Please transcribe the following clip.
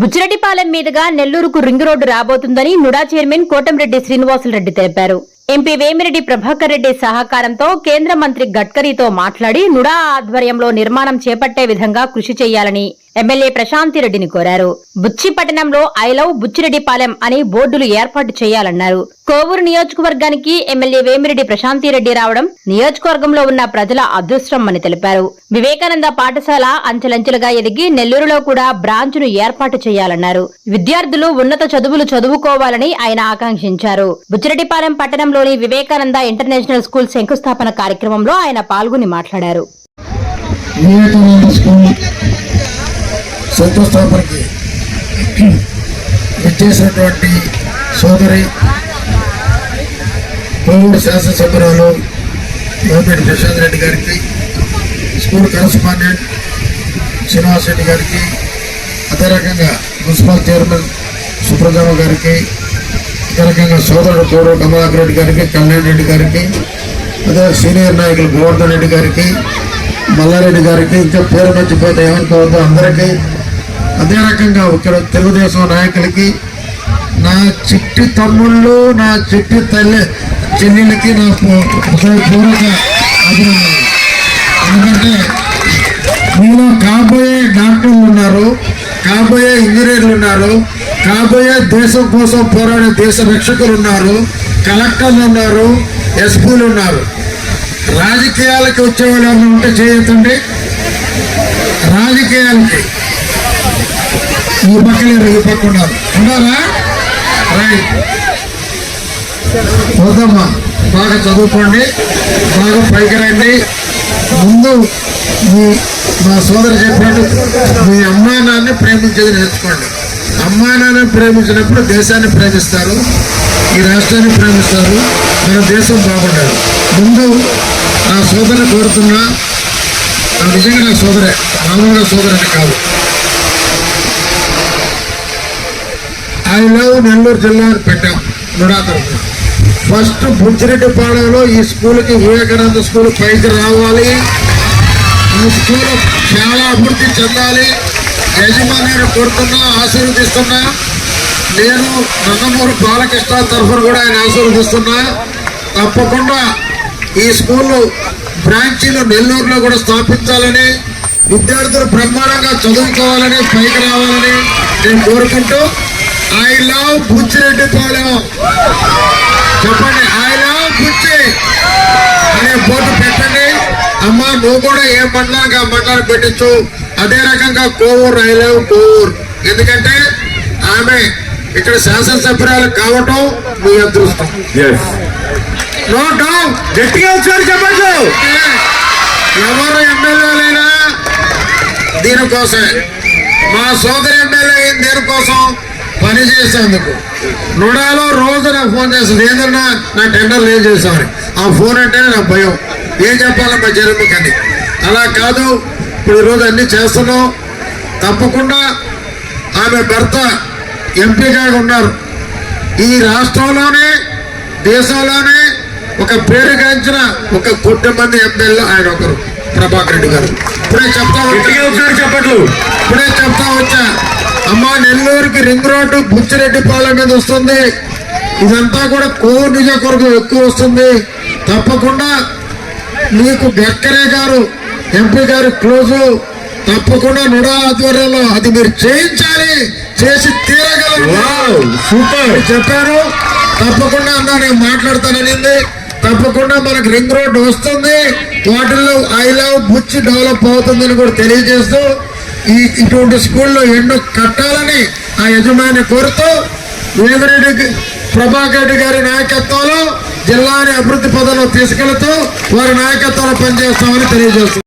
బుచ్చిరెడ్డిపాలెం మీదుగా నెల్లూరుకు ring road రాబోతుందని నుడా చైర్మన్ కోటంరెడ్డి శ్రీనివాసులరెడ్డి తెలిపారు. ఎంపీ వేమిరెడ్డి ప్రభాకర్ రెడ్డి సహకారంతో కేంద్ర మంత్రి గడ్కరీతో మాట్లాడి నుడా ఆధ్వర్యంలో నిర్మాణం చేపట్టే విధంగా కృషి చేయాలని ఎమ్మెల్యే ప్రశాంతిరెడ్డిని కోరారు. బుచ్చి పట్టణంలో ఐ లవ్ బుచ్చిరెడ్డిపాలెం అని బోర్డులు ఏర్పాటు చేయాలన్నారు. కోవూరు నియోజకవర్గానికి ఎమ్మెల్యే వేమిరెడ్డి ప్రశాంతిరెడ్డి రావడం నియోజకవర్గంలో ఉన్న ప్రజల అదృష్టం అని తెలిపారు. వివేకానంద పాఠశాల అంచెలంచెలుగా ఎదిగి నెల్లూరులో కూడా బ్రాంచ్ను ఏర్పాటు చేయాలన్నారు. విద్యార్థులు ఉన్నత చదువులు చదువుకోవాలని ఆయన ఆకాంక్షించారు. బుచ్చిరెడ్డిపాలెం పట్టణంలో పట్టణంలోని వివేకానంద ఇంటర్నేషనల్ స్కూల్ శంకుస్థాపన కార్యక్రమంలో ఆయన పాల్గొని మాట్లాడారు. వివేకానంద స్కూల్ శంకుస్థాపనకి విచ్చేసినటువంటి సోదరి కోవిడ్ శాసనసభ్యురాలు ప్రశాంత్ రెడ్డి గారికి స్కూల్ కరస్పాండెంట్ శ్రీనివాస్ రెడ్డి గారికి అదే రకంగా మున్సిపల్ చైర్మన్ సుబ్రహ్మ గారికి అదే రకంగా సోదరుడు కోడు కమలాకర్ రెడ్డి గారికి కళ్యాణ్ రెడ్డి గారికి అదే సీనియర్ నాయకులు గోవర్ధన్ రెడ్డి గారికి మల్లారెడ్డి గారికి ఇంకా పేరు మర్చిపోతే ఏమనుకోవద్దు అందరికీ అదే రకంగా ఇక్కడ తెలుగుదేశం నాయకులకి నా చిట్టి తమ్ముళ్ళు నా చిట్టి తల్లి చెల్లెళ్ళకి నా పూర్వక అభినందనలు. ఎందుకంటే మీలో కాబోయే డాక్టర్లు ఉన్నారు. కాబోయే ఇంజనీర్లు ఉన్నారు కాబోయే దేశం కోసం పోరాడే దేశ రక్షకులు ఉన్నారు కలెక్టర్లు ఉన్నారు ఎస్పీలు ఉన్నారు. రాజకీయాలకి వచ్చేవాళ్ళు ఉంటే చేయొద్దండి. రాజకీయాలకి. ఈ పక్క లేరు ఈ పక్క ఉన్నారు? ఉన్నారా రైట్. వద్దమ్మా బాగా చదువుకోండి బాగా పైకి రండి. ముందు మీ మా సోదరు చెప్పినట్టు మీ అమ్మా నాన్న ప్రేమించేది నేర్చుకోండి. అమ్మా నాన్న ప్రేమించినప్పుడు దేశాన్ని ప్రేమిస్తారు ఈ రాష్ట్రాన్ని ప్రేమిస్తారు మన దేశం బాగుండాలి ముందు నా సోదరుని కోరుతున్నా నా నిజంగా నా సోదరే మామూలుగా సోదరుని కాదు. ఐ లవ్ నెల్లూరు జిల్లా అని పెట్టాం నుడా తరఫున ఫస్ట్ బుచ్చిరెడ్డిపాళెంలో ఈ స్కూల్కి వివేకానంద స్కూల్ పైకి రావాలి. ఈ స్కూల్ చాలా అభివృద్ధి చెందాలి. యజమానిని కోరుతున్నా ఆశీర్వదిస్తున్నా. నేను నందమూరి బాలకృష్ణ తరఫున కూడా ఆయన ఆశీర్వదిస్తున్నా. తప్పకుండా ఈ స్కూల్ బ్రాంచీలు నెల్లూరులో కూడా స్థాపించాలని విద్యార్థులు బ్రహ్మాండంగా చదువుకోవాలని పైకి రావాలని నేను కోరుకుంటూ ఐ లవ్ బుచ్చిరెడ్డిపాలెం. అమ్మా నువ్వు కూడా ఏ మండలానికి ఆ మండలానికి పెట్టచ్చు అదే రకంగా కోవూరు ఐ లవ్ కోవూరు. ఎందుకంటే ఆమె ఇక్కడ శాసనసభ్యురాలు కావటం మీ అదృష్టం. నో డౌట్ గట్టిగా ఒకసారి చెప్పండి. ఎవరు ఎమ్మెల్యేలైనా దీనికోసమే. మా సోదరి ఎమ్మెల్యే అయింది దేనికోసం? పని చేసేందుకు. నుడాలో రోజు నాకు ఫోన్ చేస్తుంది ఏదన్నా నా టెండర్లు ఏం చేసామని ఆ ఫోన్ అంటేనే నాకు భయం. ఏం చెప్పాలి మా అలా కాదు ఇప్పుడు ఈరోజు అన్ని చేస్తున్నాం. తప్పకుండా ఆమె భర్త ఎంపీగా ఉన్నారు. ఈ రాష్ట్రంలోనే దేశంలోనే ఒక పేరుగాంచిన ఒక కోటి మంది ఎమ్మెల్యే ఆయన ఒకరు ప్రభాకర్ రెడ్డి గారు. ఇప్పుడే చెప్తా గట్టిగా వచ్చా ఒకసారి చెప్పట్లు. ఇప్పుడే చెప్తా వచ్చా? అమ్మా నెల్లూరుకి రింగ్ రోడ్డు బుచ్చిరెడ్డిపాలెం మీద వస్తుంది. ఇదంతా కూడా కోవూరు నియోజకవర్గం ఎక్కువ వస్తుంది. తప్పకుండా మీకు గడ్కరే గారు ఎంపీ గారు క్లోజు. తప్పకుండా నుడా ఆధ్వర్యంలో అది మీరు చేయించాలి చేసి తీరగలరు. సూపర్ చెప్పారు. తప్పకుండా అన్నా నేను మాట్లాడతాననింది తప్పకుండా మనకు రింగ్ రోడ్ వస్తుంది. వాటిల్లో ఐ లవ్ బుచ్చి డెవలప్ అవుతుందని కూడా తెలియజేస్తూ ఈ ఇటువంటి స్కూల్లో ఎన్నో కట్టాలని ఆ యజమాని కోరుతూ వేమిరెడ్డి ప్రభాకర్ రెడ్డి గారి నాయకత్వంలో జిల్లాని అభివృద్ధి పదంలో తీసుకెళ్తూ వారి నాయకత్వంలో పనిచేస్తామని తెలియజేస్తుంది